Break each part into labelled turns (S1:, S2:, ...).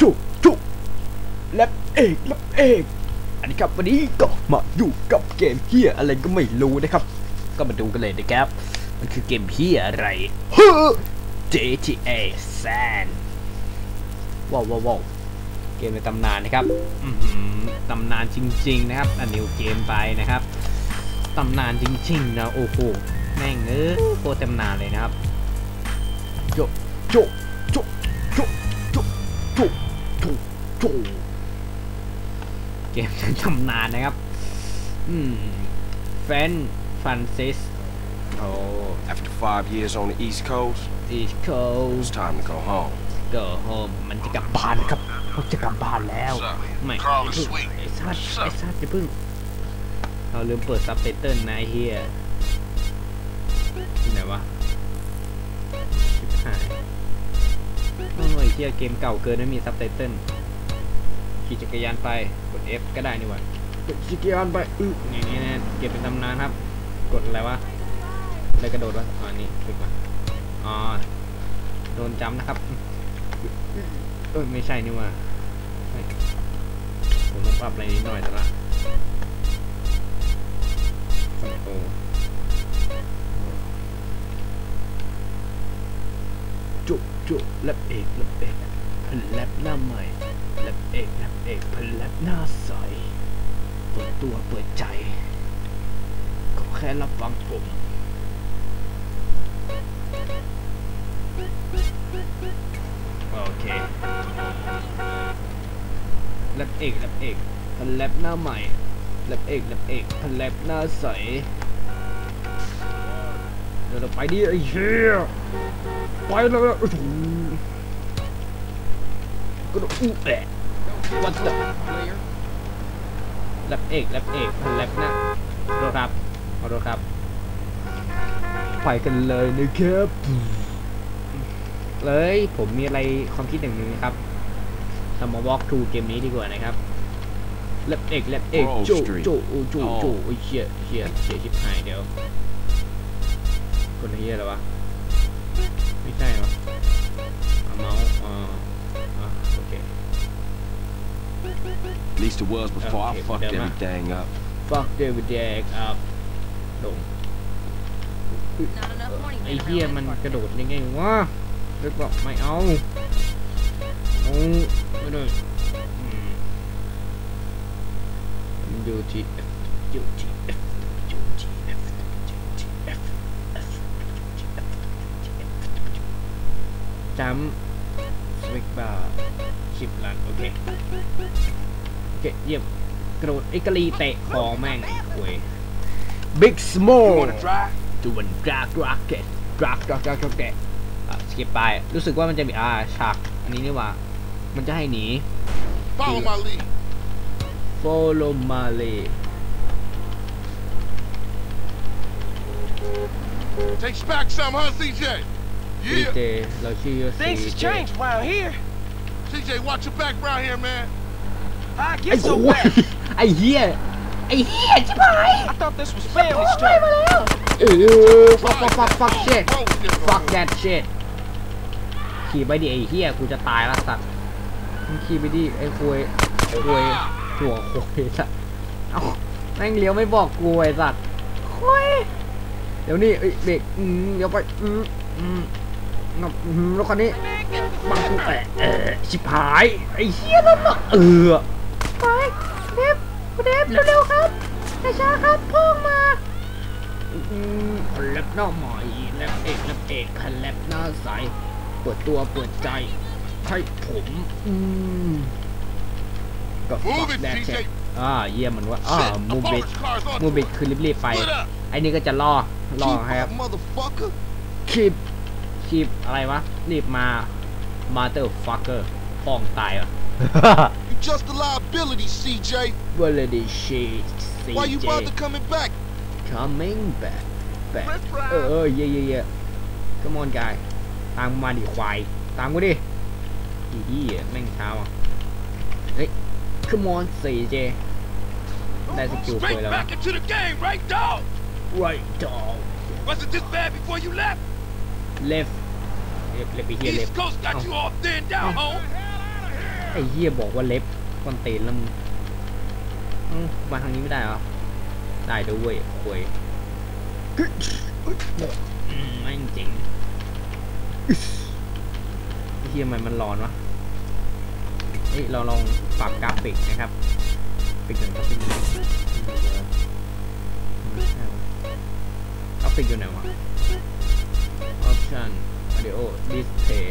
S1: จุจุแลบเอกแลบเอกอันนี้ครับวันนี้ก็มาอยู่กับเกมเฮียอะไรก็ไม่รู้นะครับ ก็มาดูกันเลยนะครับ มันคือเกมเฮียอะไรเฮ้ GTA San ว้าวว้าวเกมในตำนานนะครับตำนานจริง ๆ นะครับ อันนิวเกมไปนะครับตำนานจริง ๆ นะ โอ้โห แม่งเออโคตรตำนานเลยนะครับโจโจโจโจโจโจ โจโจเกมในตำนานนะครับ อืมแฟนฟันซิสโอ้
S2: After five years on the East Coast,
S1: อีสโค
S2: it's time to go home.
S1: ก็โฮมมันจะกลับบ้านครับเขาจะกลับบ้านแล้วไม่
S3: Carl
S1: ไอ้
S3: is
S1: พึ่ง
S3: sweet.
S1: ไอ้สัตว์ไอ้สัตว์จะพึ่งเราลืมเปิดซับไตเติลนะไอ้เฮีย โอ้ยเฮียเกมเก่าเกินไม่มีซับไตเติลขี่จักรยานไปกด F ก็ได้นี่หวะกดจักรยานไปอึอย่างนี้นะเก็บเป็นตำนานครับ กดอะไรวะอะไรกระโดดวะอ๋อนี่คลิกมาอ๋อโดนจำนะครับเออไม่ใช่นี่หว่าเฮ้ยผมต้องปรับอะไรนิดหน่อยแต่ละคอ โทรลจุแลบเอกแลบเอกพันแลบหน้าใหม่แลบเอกแลบเอกพันแลบหน้าใสเปิดตัวเปิดใจขอแค่รับฟังผมโอเคแลบเอกแลบเอกพันแลบหน้าใหม่แลบเอกแลบเอกพันแลบหน้าใส ดี๋ยวเราไปดิไอ้เหี้ยไปเลยโอ้โหก็ต้องอู้แอะวัดจับแลบเอกแลบเอกพันแลบหน้าขอโทษครับขอโทษครับ ไปกันเลยนะครับ เลยผมมีอะไรความคิดอย่างหนึงนะครับเรามา walk through เกมนี้ดีกว่านะครับแลบเอกแลบเอก
S2: Grove
S1: โจ
S2: Street
S1: โจโอโจโจโอ้ยเชี่ยเชี่ยเชี่ยชิบหายเดี๋ยว คนเฮียอะไรวะ ไม่ใช่วะเอาเมาส์อ่าอ่าโอเค
S2: At least it was before
S1: Okay,
S2: I fucked
S1: whatever.
S2: everything up.
S1: fuck David Jack up ลง
S4: Not enough morning
S1: ไอ้
S4: man
S1: เฮีย
S4: around
S1: มัน
S4: this
S1: กระ
S4: part.
S1: โดดยังไงวะเรียกบอกไม่เอาเอาไม่ได้อืม UTF UTF UTF UTF จำสวิกบาร์ชิปลันโอเคโอเคเยี่ยมกระโดดไอ้กะลีเตะคอแม่งไอ้ควย Big
S2: You
S1: Small
S2: wanna drive?
S1: ดวนดรากดราเกตดรากดรากดรากดรากอะสกิปไปรู้สึกว่ามันจะมีอ่าฉากอันนี้นี่หว่า มันจะให้หนี
S3: Follow my lead.
S1: follow Mali
S3: Takes back some, huh, CJ?
S1: ซี
S3: Yeah.
S1: เจเราชื่อ
S5: Things has changed around here.
S3: CJ, watch your back around here, man.
S5: I
S1: ไอ้
S5: get
S1: โว้
S5: so
S1: ย
S5: wet.
S1: ไอ้เหี้ยไอ้เหี้ยชิบหาย
S5: I thought this was family street.
S1: โอ้ฟักฟักฟักฟัก shit
S3: Roll with it,
S1: fuck
S3: bro.
S1: that shit ขี่ไปดิไอ้เหี้ยกูจะตายละสัตว์มึงขี่ไปดิไอ้ควยควยหัวควยสัตว์เอ้าแม่งเลี้ยวไม่บอกกูไอ้สัตว์ควยเดี๋ยวนี้เอ้ยเบรกอืมเดี๋ยวไปอืมอืม งับอืมรถคันนี้บังกูแตะเออชิบหายไอ้เหี้ยนั่นน่ะเออไปเดฟเดฟเร็วๆครับช้าๆครับพ่องมาอืมแลบหน้าใหม่แลบเอกแลบเอกพันแลบหน้าใสเปิดตัวเปิดใจให้ผมอืมก็
S3: Move it,
S1: แดก
S3: TJ.
S1: อ่าเยี่ยมมันว่าอ่า
S3: Shit,
S1: มู
S3: a
S1: บิด
S3: police car's on
S1: มู
S3: the
S1: บิด
S3: way.
S1: คือรีบๆไป
S3: Split up.
S1: ไอ้นี่ก็จะล่อล่อ
S3: Keep
S1: ให้ครับ
S3: up, motherfucker.
S1: คีบ คีบอะไรวะ รีบมามาเตอร์ฟักเกอร์ป้องตายอ่ะ
S3: You just a liability, CJ.
S1: เวลดีชีซี
S3: Why you
S1: เจ
S3: bother coming back?
S1: coming back back
S3: Let's
S1: เออ
S3: ride.
S1: เออเย่เย่เย่ขมอนกาย ตามกูมาดิควาย ตามกูดิอีดียแม่งเช้าอ่ะ เฮ้ยขมอนสี่เจ ได้สกิลคุย
S3: Straight
S1: แล้ววะ
S3: back into the game, right, dog?
S1: right dog
S3: Wasn't this bad before you left?
S1: left เล็บเล็
S3: บไอ้
S1: เหี้
S3: ยเล็บ
S1: ไอ้เหี้ยบอกว่าเล็บคอนเตนแล้วมึงมาทางนี้ไม่ได้เหรอ ได้ด้วยคุยไม่จริงไอ้เหี้ยมันมันร้อนวะเอ้เราลองปรับกราฟิกนะครับปิกหนึ่งกราฟิกหนึ่งกราฟิกอยู่ไหนวะ option เดียว Display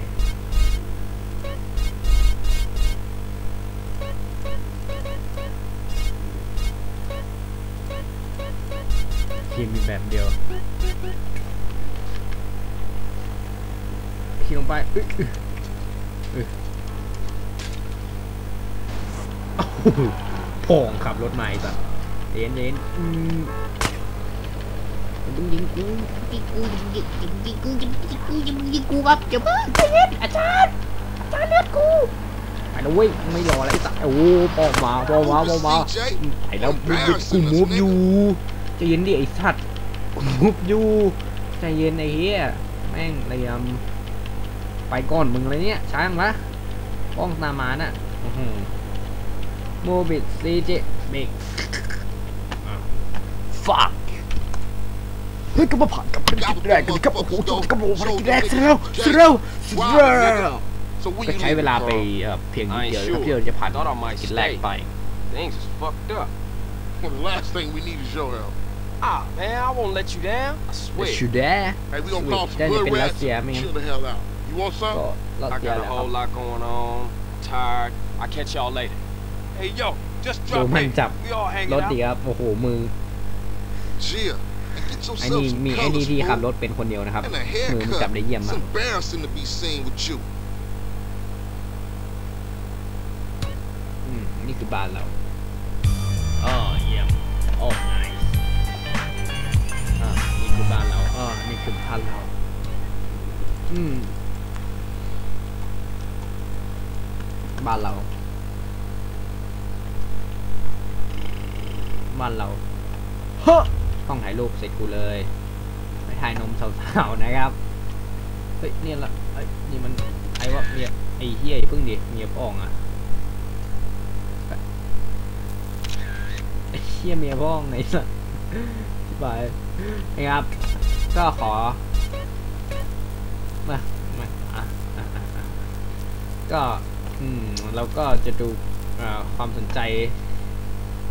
S1: ทีมมีแบบเดียวคิลงไปอึ๊โอ้โหพองขับรถใหม่แบบเอ็นเอ็นอืม ยิงยิงกูยิงกูยิงยิงยิงงกูยิงงกูยิงยิงกูแบบจะมาเพิ่งใจเย็นอาจารย์อาจารย์เลือดกูไปนะเว้ยไม่รออะไรสักโอ้ปอกมาปอกมาปอกมาไอ้แล้วมึงกูมูฟอยู่ใจเย็นดิไอ้สัตว์กูมูฟอยู่ใจเย็นไอ้เหี้ยแม่งเรียมไปก้อนมึงเลยเนี่ยช้างวะป้องตามาน่ะโมบิดซีเจเบกฟัก ฮ้ยก็มาผ่านกับภารกิจแรกกันครับโอ้โหจบกับโอ้ภารกิจแรกเสร็จแล้วเสร็จแล้วเสร็จแล้วก็ใช้เวลาไปเพียงนิดเดียวครับที่เราจะผ่านภารกิจแรกไป
S2: Things is fucked up.
S3: The last thing we need is your help.
S5: Ah man, I won't let you down.
S2: I swear.
S1: Let you down.
S3: Hey, we gonna call some
S1: good
S3: rats. Chill the hell out. You want some?
S2: I got a whole lot going on. Tired. I catch y'all later.
S3: Hey yo, just drop
S1: it. ดูมันจับรถดีครับโอ้โหมือ
S3: Gia,
S1: ไอ้นี่มีไอ้นี่ที่ขับรถเป็นคนเดียวนะครับ มือมันจับได้เยี่ยมมาก นี่คือบ้านเราอ๋อเยี่ยมโอ้ไนส์อ่านี่คือบ้านเราอ๋อนี่คือบ้านเรา อืม บ้านเรา บ้านเราฮ้ กล้องถ่ายรูปเสร็จกูเลยไปถ่ายนมสาวๆนะครับเฮ้ยเนี่ยละเฮ้ยนี่มันไอ้ว่าเนี่ยไอ้เฮียเพิ่งดิเมียพ่องอะไอ้เฮียเมียพ่องไนสัสบายนะครับ ก็ขอมามาอะก็อืมเราก็จะดูความสนใจ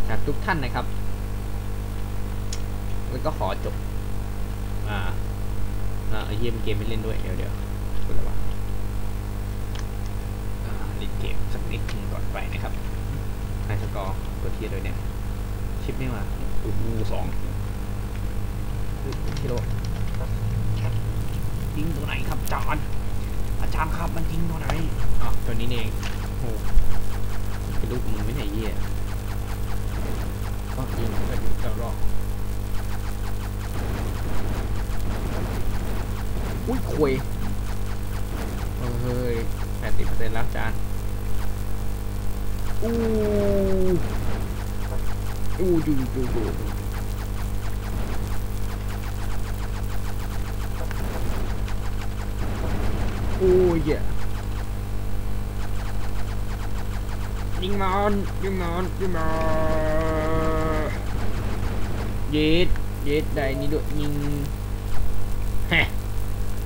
S1: จากทุกท่านนะครับันก็ขอจบ อ่า อ่าไอเยี่ยมเกมไม่เล่นด้วย เดี๋ยวเดี๋ยวคุณอะไรวะอ่าเล่นเกมสักนิดนึงก่อนไปนะครับนายสกอร์ตัวเทียด้วยเนี่ย ชิปนี่มาอู้สองกิโลยิงตัวไหนครับจอนอาจารย์ครับมันยิงตัวไหนอ๋อตัวนี้เองโอ้ลูกมึงไม่ไหนเยี่ยองยิงให้ได้ตลอด อุ้ยควยเฮ้ยแปดสิบเปอร์เซ็นต์แล้วจ้าอู้อู้ดูดูดูอู้ย่ยิงมอนยิงมอนยิงมอนเย็ดเย็ดได้นี่ด้วยยิงแฮ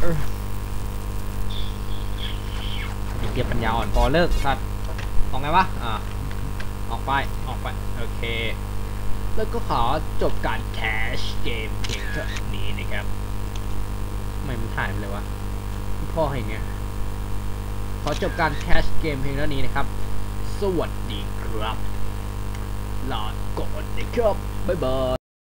S1: เออไอ้เกียปัญญาอ่อนพอเลิกสัตว์ออกไงวะ อ่า ออกไป ออกไป โอเค แล้วก็ขอจบการแคชเกมเพียงเท่านี้นะครับ ไมมันถ่ายไปเลยวะ พ่อให้อย่างเงี้ยขอจบการแคชเกมเพียงเท่านี้นะครับ สวัสดีครับ ลาก่อนนะครับ บ๊ายบาย